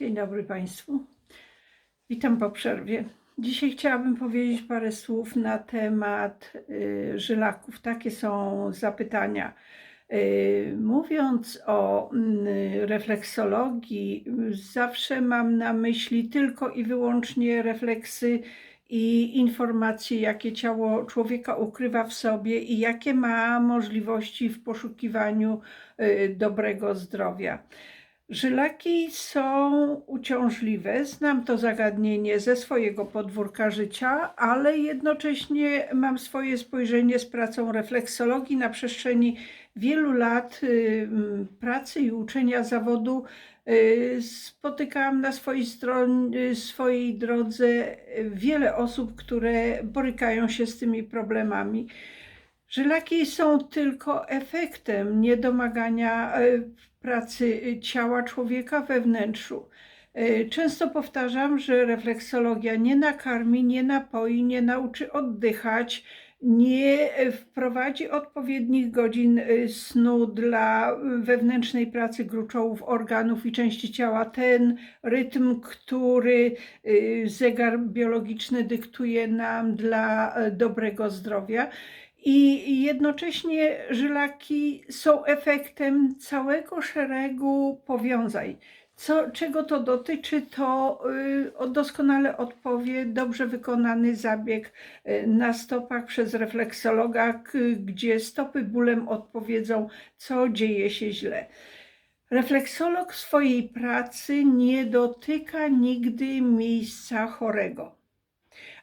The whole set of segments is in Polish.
Dzień dobry Państwu. Witam po przerwie. Dzisiaj chciałabym powiedzieć parę słów na temat y, żylaków. Takie są zapytania. Y, mówiąc o y, refleksologii, zawsze mam na myśli tylko i wyłącznie refleksy i informacje, jakie ciało człowieka ukrywa w sobie i jakie ma możliwości w poszukiwaniu y, dobrego zdrowia. Żylaki są uciążliwe. Znam to zagadnienie ze swojego podwórka życia, ale jednocześnie mam swoje spojrzenie z pracą refleksologii na przestrzeni wielu lat y, pracy i uczenia zawodu. y, Spotykałam na swojej, y, swojej drodze wiele osób, które borykają się z tymi problemami. Żylaki są tylko efektem niedomagania e, pracy e, ciała człowieka we wnętrzu. E, Często powtarzam, że refleksologia nie nakarmi, nie napoi, nie nauczy oddychać, nie wprowadzi odpowiednich godzin snu dla wewnętrznej pracy gruczołów, organów i części ciała. Ten rytm, który zegar biologiczny dyktuje nam dla dobrego zdrowia. I jednocześnie żylaki są efektem całego szeregu powiązań. Co, czego to dotyczy, to y, doskonale odpowie dobrze wykonany zabieg y, na stopach przez refleksologa, gdzie stopy bólem odpowiedzą, co dzieje się źle. Refleksolog w swojej pracy nie dotyka nigdy miejsca chorego.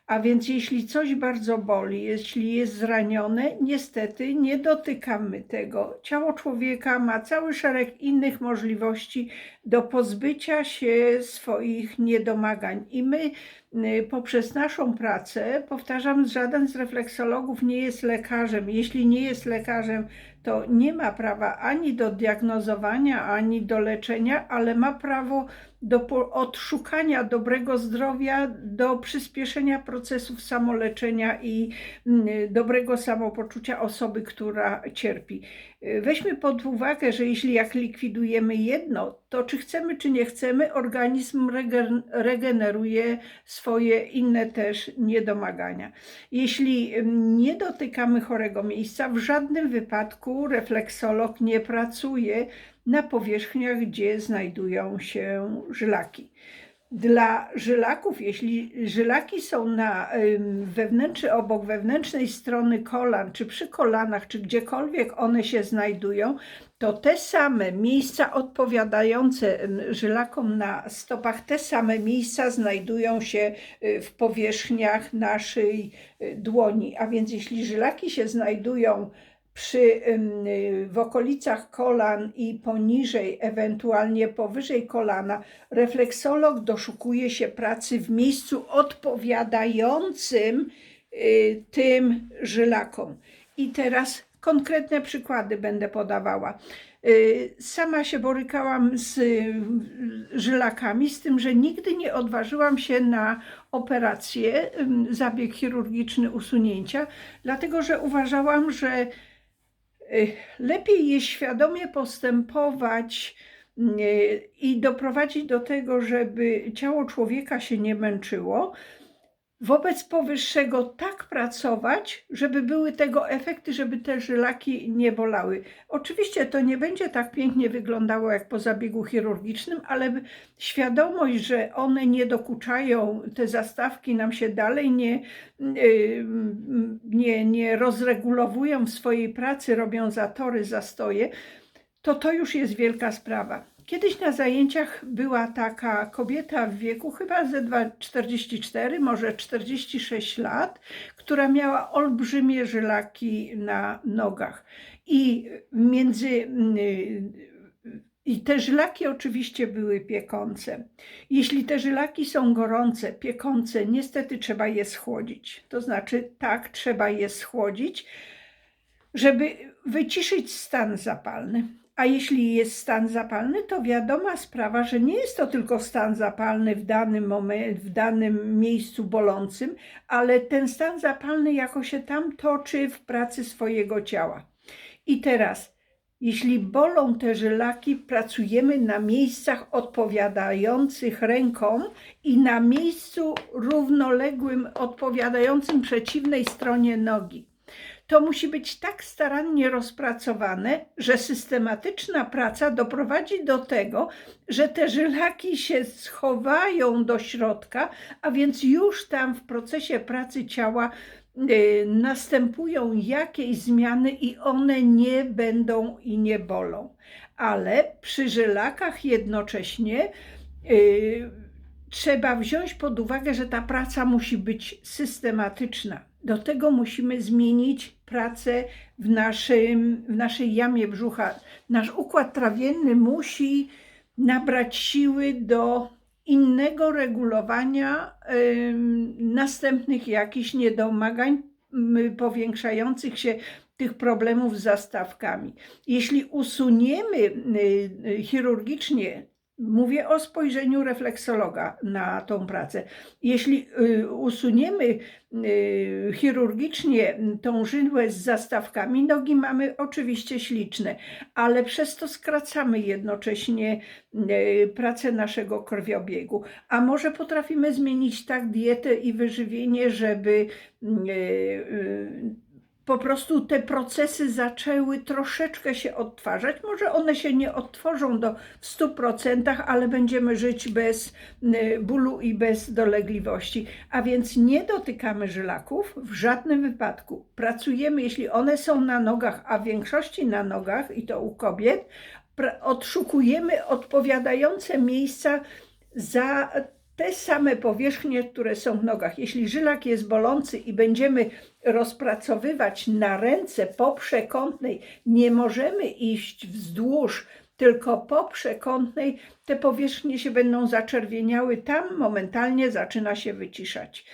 A więc jeśli coś bardzo boli, jeśli jest zranione, niestety nie dotykamy tego. Ciało człowieka ma cały szereg innych możliwości do pozbycia się swoich niedomagań. I my y, poprzez naszą pracę, powtarzam, żaden z refleksologów nie jest lekarzem. Jeśli nie jest lekarzem, to nie ma prawa ani do diagnozowania, ani do leczenia, ale ma prawo do odszukania dobrego zdrowia, do przyspieszenia procesów samoleczenia i mm, dobrego samopoczucia osoby, która cierpi. Y, Weźmy pod uwagę, że jeśli jak likwidujemy jedno, to czy chcemy, czy nie chcemy, organizm regen- regeneruje swoje inne też niedomagania. Jeśli ym, nie dotykamy chorego miejsca, w żadnym wypadku refleksolog nie pracuje na powierzchniach, gdzie znajdują się żylaki. Dla żylaków, jeśli żylaki są na wewnętrznej, obok wewnętrznej strony kolan, czy przy kolanach, czy gdziekolwiek one się znajdują, to te same miejsca odpowiadające żylakom na stopach, te same miejsca znajdują się y, w powierzchniach naszej y, dłoni. A więc jeśli żylaki się znajdują przy, w okolicach kolan i poniżej, ewentualnie powyżej kolana, refleksolog doszukuje się pracy w miejscu odpowiadającym y, tym żylakom. I teraz konkretne przykłady będę podawała. Y, Sama się borykałam z y, żylakami, z tym, że nigdy nie odważyłam się na operację, zabieg chirurgiczny usunięcia, dlatego że uważałam, że lepiej jest świadomie postępować y, i doprowadzić do tego, żeby ciało człowieka się nie męczyło. Wobec powyższego tak pracować, żeby były tego efekty, żeby te żylaki nie bolały. Oczywiście to nie będzie tak pięknie wyglądało jak po zabiegu chirurgicznym, ale świadomość, że one nie dokuczają, te zastawki nam się dalej nie, nie, nie rozregulowują w swojej pracy, robią zatory, zastoje, to to już jest wielka sprawa. Kiedyś na zajęciach była taka kobieta w wieku chyba ze dwa- 44, może 46 lat, która miała olbrzymie żylaki na nogach. I między y, i te żylaki oczywiście były piekące. Jeśli te żylaki są gorące, piekące, niestety trzeba je schłodzić. To znaczy, tak, trzeba je schłodzić, żeby wyciszyć stan zapalny. A jeśli jest stan zapalny, to wiadoma sprawa, że nie jest to tylko stan zapalny w danym momencie, w danym miejscu bolącym, ale ten stan zapalny jako się tam toczy w pracy swojego ciała. I teraz Jeśli bolą te żylaki, pracujemy na miejscach odpowiadających rękom i na miejscu równoległym, odpowiadającym przeciwnej stronie nogi. To musi być tak starannie rozpracowane, że systematyczna praca doprowadzi do tego, że te żylaki się schowają do środka, a więc już tam w procesie pracy ciała y, następują jakieś zmiany i one nie będą i nie bolą. Ale przy żylakach jednocześnie y, trzeba wziąć pod uwagę, że ta praca musi być systematyczna. Do tego musimy zmienić pracę w, naszym, w naszej jamie brzucha. Nasz układ trawienny musi nabrać siły do innego regulowania ym, następnych jakichś niedomagań powiększających się tych problemów z zastawkami. Jeśli usuniemy y, y, chirurgicznie Mówię o spojrzeniu refleksologa na tą pracę. Jeśli y, usuniemy y, chirurgicznie tą żyłę z zastawkami, nogi mamy oczywiście śliczne, ale przez to skracamy jednocześnie y, pracę naszego krwiobiegu. A może potrafimy zmienić tak dietę i wyżywienie, żeby po prostu te procesy zaczęły troszeczkę się odtwarzać. Może one się nie odtworzą do w 100%, ale będziemy żyć bez y, bólu i bez dolegliwości. A więc nie dotykamy żylaków w żadnym wypadku. Pracujemy, jeśli one są na nogach, a w większości na nogach, i to u kobiet, odszukujemy odpowiadające miejsca za te same powierzchnie, które są w nogach. Jeśli żylak jest bolący i będziemy rozpracowywać na ręce po przekątnej, nie możemy iść wzdłuż, tylko po przekątnej, te powierzchnie się będą zaczerwieniały, tam momentalnie zaczyna się wyciszać.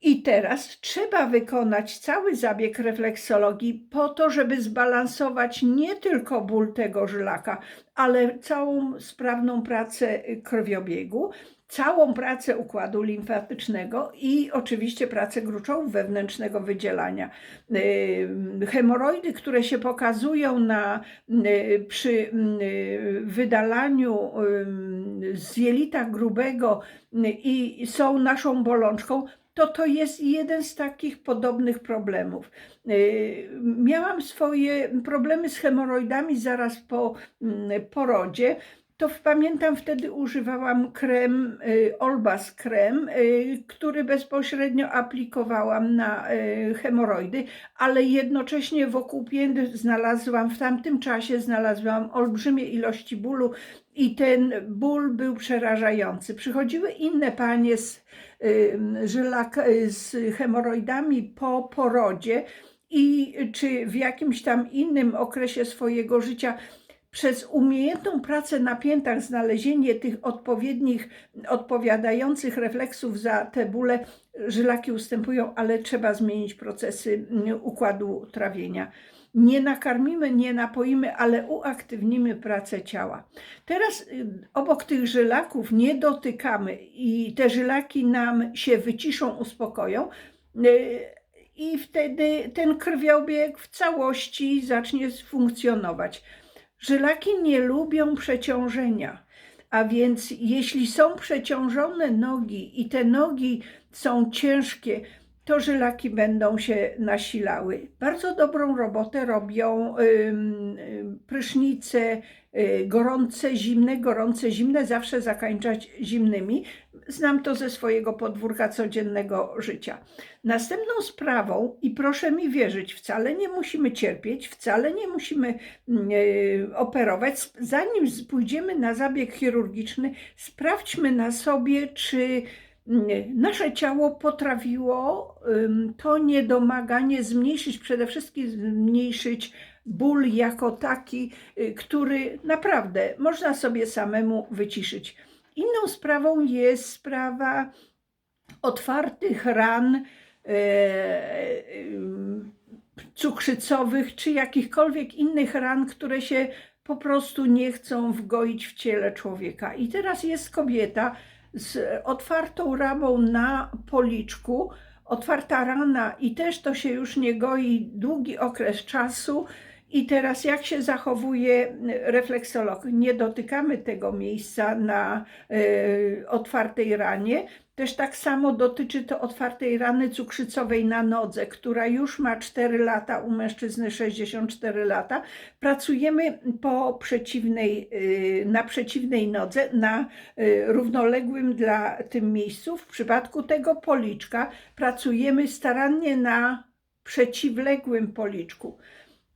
I teraz trzeba wykonać cały zabieg refleksologii po to, żeby zbalansować nie tylko ból tego żylaka, ale całą sprawną pracę krwiobiegu, całą pracę układu limfatycznego i oczywiście pracę gruczołu wewnętrznego wydzielania. Hemoroidy, które się pokazują na, yy, przy yy, wydalaniu z jelita grubego i są naszą bolączką, to to jest jeden z takich podobnych problemów. Miałam swoje problemy z hemoroidami zaraz po porodzie to pamiętam wtedy używałam krem y, Olbas krem, y, który bezpośrednio aplikowałam na y, hemoroidy, ale jednocześnie wokół pięt znalazłam, w tamtym czasie znalazłam olbrzymie ilości bólu i ten ból był przerażający. Przychodziły inne panie z, żylak, z hemoroidami po porodzie i czy w jakimś tam innym okresie swojego życia przez umiejętną pracę na piętach, znalezienie tych odpowiednich, odpowiadających refleksów za te bóle, żylaki ustępują, ale trzeba zmienić procesy mm, układu trawienia. Nie nakarmimy, nie napoimy, ale uaktywnimy pracę ciała. Teraz y, obok tych żylaków nie dotykamy i te żylaki nam się wyciszą, uspokoją. Y, I wtedy ten krwiobieg w całości zacznie funkcjonować. Żylaki nie lubią przeciążenia, a więc jeśli są przeciążone nogi i te nogi są ciężkie, to żylaki będą się nasilały. Bardzo dobrą robotę robią prysznice, y, gorące, zimne, gorące, zimne, zawsze zakończać zimnymi. Znam to ze swojego podwórka codziennego życia. Następną sprawą, i proszę mi wierzyć, wcale nie musimy cierpieć, wcale nie musimy yy, operować. Zanim pójdziemy na zabieg chirurgiczny, sprawdźmy na sobie, czy nasze ciało potrafiło to niedomaganie zmniejszyć, przede wszystkim zmniejszyć ból jako taki, y, który naprawdę można sobie samemu wyciszyć. Inną sprawą jest sprawa otwartych ran e, e, cukrzycowych czy jakichkolwiek innych ran, które się po prostu nie chcą wgoić w ciele człowieka. I teraz jest kobieta z otwartą ramą na policzku, otwarta rana i też to się już nie goi długi okres czasu I teraz jak się zachowuje refleksolog? Nie dotykamy tego miejsca na e, otwartej ranie. Też tak samo dotyczy to otwartej rany cukrzycowej na nodze, która już ma 4 lata, u mężczyzny 64 lata. Pracujemy po przeciwnej, y, na przeciwnej nodze, na y, równoległym dla tym miejscu. W przypadku tego policzka pracujemy starannie na przeciwległym policzku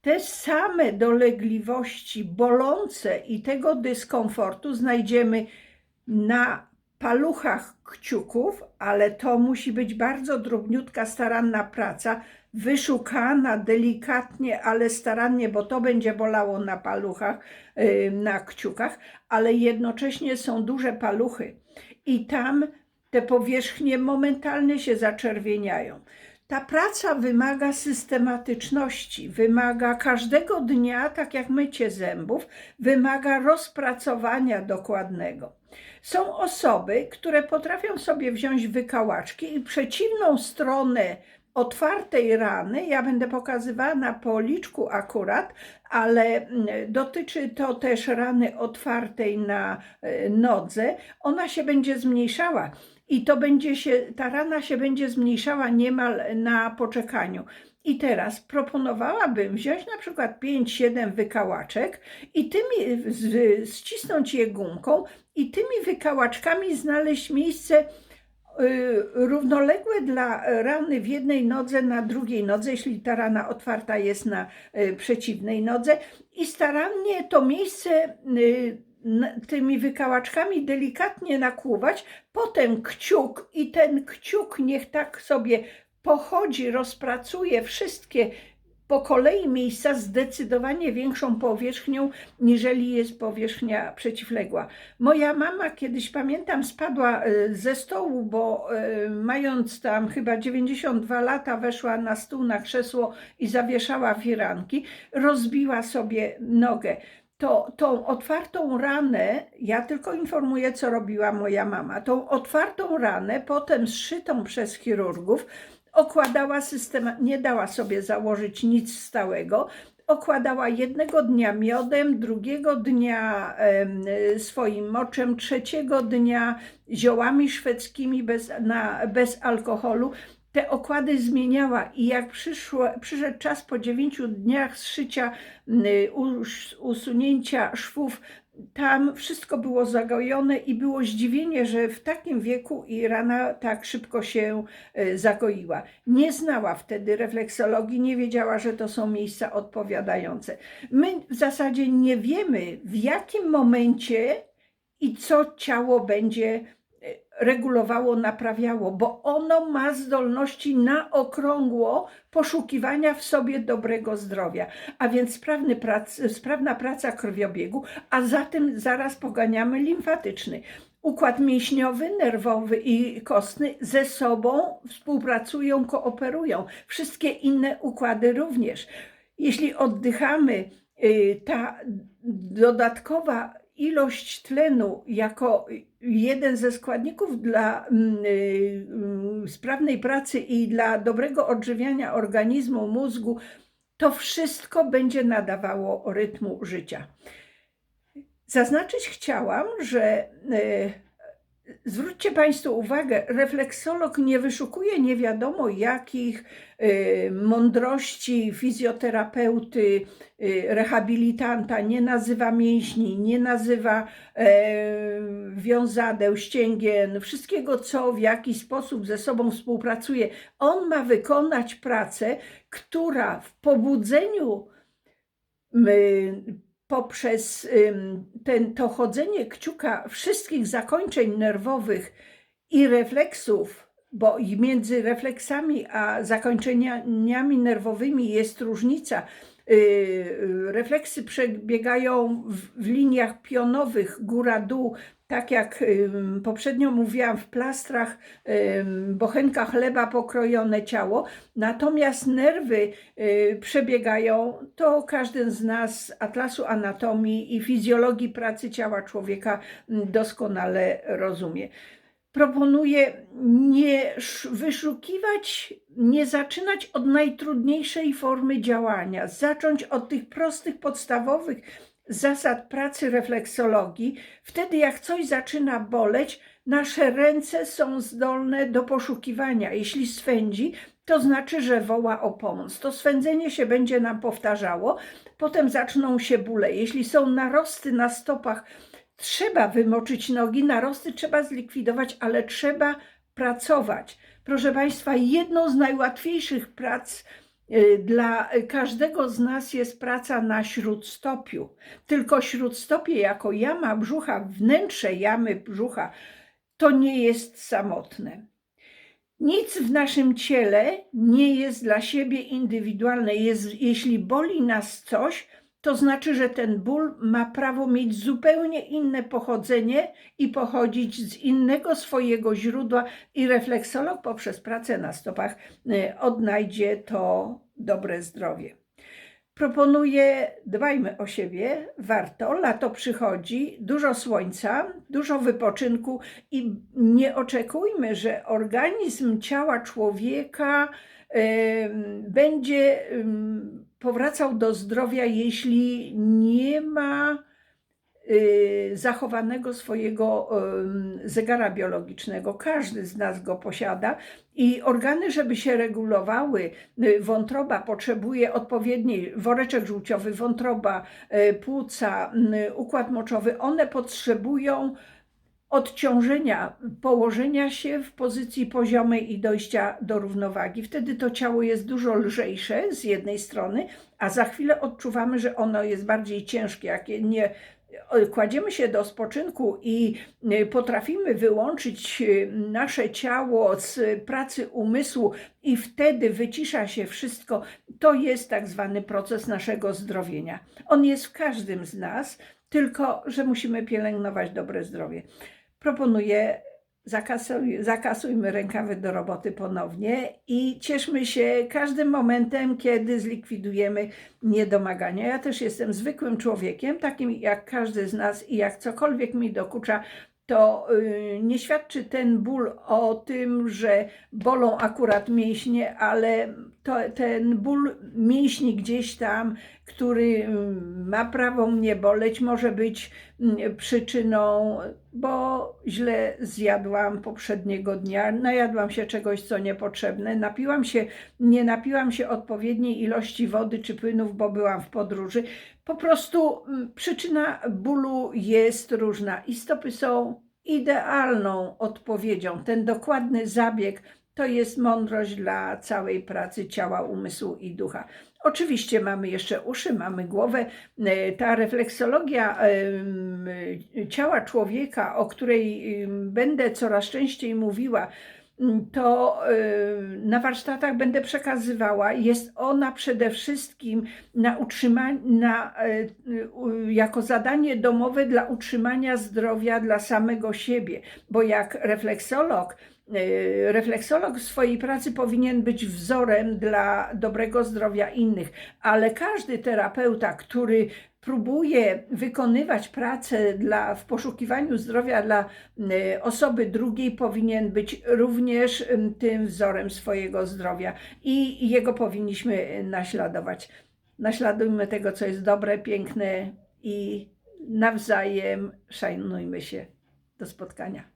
te same dolegliwości bolące i tego dyskomfortu znajdziemy na paluchach kciuków, ale to musi być bardzo drobniutka, staranna praca, wyszukana delikatnie, ale starannie, bo to będzie bolało na paluchach, yy, na kciukach, ale jednocześnie są duże paluchy i tam te powierzchnie momentalnie się zaczerwieniają. Ta praca wymaga systematyczności, wymaga każdego dnia, tak jak mycie zębów, wymaga rozpracowania dokładnego. Są osoby, które potrafią sobie wziąć wykałaczki i przeciwną stronę otwartej rany, ja będę pokazywała na policzku akurat, ale mm, dotyczy to też rany otwartej na e, nodze, ona się będzie zmniejszała i to będzie się, ta rana się będzie zmniejszała niemal na poczekaniu. I teraz proponowałabym wziąć na przykład 5-7 wykałaczek i tymi ścisnąć je gumką i tymi wykałaczkami znaleźć miejsce y, równoległe dla rany w jednej nodze na drugiej nodze, jeśli ta rana otwarta jest na y, przeciwnej nodze i starannie to miejsce y, tymi wykałaczkami delikatnie nakłuwać, potem kciuk i ten kciuk niech tak sobie pochodzi, rozpracuje wszystkie po kolei miejsca zdecydowanie większą powierzchnią, niżeli jest powierzchnia przeciwległa. Moja mama kiedyś, pamiętam, spadła e, ze stołu, bo e, mając tam chyba 92 lata, weszła na stół, na krzesło i zawieszała firanki, rozbiła sobie nogę to tą otwartą ranę, ja tylko informuję, co robiła moja mama, tą otwartą ranę, potem zszytą przez chirurgów, okładała system, nie dała sobie założyć nic stałego, okładała jednego dnia miodem, drugiego dnia swoim moczem, trzeciego dnia ziołami szwedzkimi bez, na, bez alkoholu te okłady zmieniała i jak przyszło, przyszedł czas po dziewięciu dniach zszycia, usunięcia szwów, tam wszystko było zagojone i było zdziwienie, że w takim wieku i rana tak szybko się e, zagoiła. Nie znała wtedy refleksologii, nie wiedziała, że to są miejsca odpowiadające. My w zasadzie nie wiemy, w jakim momencie i co ciało będzie regulowało, naprawiało, bo ono ma zdolności na okrągło poszukiwania w sobie dobrego zdrowia, a więc sprawny prac, sprawna praca krwiobiegu, a za tym zaraz poganiamy limfatyczny. Układ mięśniowy, nerwowy i kostny ze sobą współpracują, kooperują. Wszystkie inne układy również. Jeśli oddychamy, y, ta dodatkowa ilość tlenu jako jeden ze składników dla mm, y, y, sprawnej pracy i dla dobrego odżywiania organizmu, mózgu, to wszystko będzie nadawało rytmu życia. Zaznaczyć chciałam, że y, Zwróćcie Państwo uwagę, refleksolog nie wyszukuje nie wiadomo jakich y, mądrości fizjoterapeuty, y, rehabilitanta, nie nazywa mięśni, nie nazywa y, wiązadeł, ścięgien, wszystkiego, co w jakiś sposób ze sobą współpracuje. On ma wykonać pracę, która w pobudzeniu poprzez ten, to chodzenie kciuka wszystkich zakończeń nerwowych i refleksów, bo między refleksami a zakończeniami nerwowymi jest różnica. Y, refleksy przebiegają w, w liniach pionowych góra-dół, tak jak poprzednio mówiłam, w plastrach bochenka chleba pokrojone ciało, natomiast nerwy y, przebiegają, to każdy z nas z Atlasu Anatomii i Fizjologii Pracy Ciała Człowieka doskonale rozumie. proponuję nie sz- wyszukiwać, nie zaczynać od najtrudniejszej formy działania, zacząć od tych prostych, podstawowych zasad pracy refleksologii. Wtedy, jak coś zaczyna boleć, nasze ręce są zdolne do poszukiwania. Jeśli swędzi, to znaczy, że woła o pomoc. To swędzenie się będzie nam powtarzało, potem zaczną się bóle. Jeśli są narosty na stopach, trzeba wymoczyć nogi, narosty trzeba zlikwidować, ale trzeba pracować. Proszę Państwa, jedną z najłatwiejszych prac dla każdego z nas jest praca na śródstopiu. Tylko śródstopie jako jama brzucha, wnętrze jamy brzucha, to nie jest samotne. Nic w naszym ciele nie jest dla siebie indywidualne. Jest, jeśli boli nas coś, to znaczy, że ten ból ma prawo mieć zupełnie inne pochodzenie i pochodzić z innego swojego źródła, i refleksolog poprzez pracę na stopach y, odnajdzie to dobre zdrowie. Proponuję, dbajmy o siebie, warto, lato przychodzi, dużo słońca, dużo wypoczynku i nie oczekujmy, że organizm ciała człowieka będzie powracał do zdrowia, jeśli nie ma y, zachowanego swojego em, zegara biologicznego. Każdy z nas go posiada i organy, żeby się regulowały, y, wątroba potrzebuje odpowiedniej, woreczek żółciowy, wątroba, y, płuca, y, układ moczowy, one potrzebują odciążenia, położenia się w pozycji poziomej i dojścia do równowagi. Wtedy to ciało jest dużo lżejsze z jednej strony, a za chwilę odczuwamy, że ono jest bardziej ciężkie. Jak nie kładziemy się do spoczynku i y, potrafimy wyłączyć y, nasze ciało z pracy umysłu i wtedy wycisza się wszystko, to jest tak zwany proces naszego zdrowienia. On jest w każdym z nas, tylko że musimy pielęgnować dobre zdrowie. Proponuję zakasuj, zakasujmy rękawy do roboty ponownie i cieszmy się każdym momentem, kiedy zlikwidujemy niedomagania. Ja też jestem zwykłym człowiekiem, takim jak każdy z nas i jak cokolwiek mi dokucza, to y, nie świadczy ten ból o tym, że bolą akurat mięśnie, ale to, ten ból mięśni gdzieś tam, który y, ma prawo mnie boleć, może być y, przyczyną, bo źle zjadłam poprzedniego dnia, najadłam się czegoś, co niepotrzebne, napiłam się, nie napiłam się odpowiedniej ilości wody czy płynów, bo byłam w podróży. Po prostu mm, przyczyna bólu jest różna i stopy są idealną odpowiedzią. Ten dokładny zabieg to jest mądrość dla całej pracy ciała, umysłu i ducha. Oczywiście mamy jeszcze uszy, mamy głowę. E, Ta refleksologia ciała człowieka, o której będę coraz częściej mówiła, to e, na warsztatach będę przekazywała. Jest ona przede wszystkim na utrzymanie, na, u- jako zadanie domowe dla utrzymania zdrowia dla samego siebie, bo jak refleksolog, e, refleksolog w swojej pracy powinien być wzorem dla dobrego zdrowia innych, ale każdy terapeuta, który próbuje wykonywać pracę dla, w poszukiwaniu zdrowia dla e, osoby drugiej, powinien być również tym wzorem swojego zdrowia i jego powinniśmy naśladować. Naśladujmy tego, co jest dobre, piękne i nawzajem szanujmy się. Do spotkania.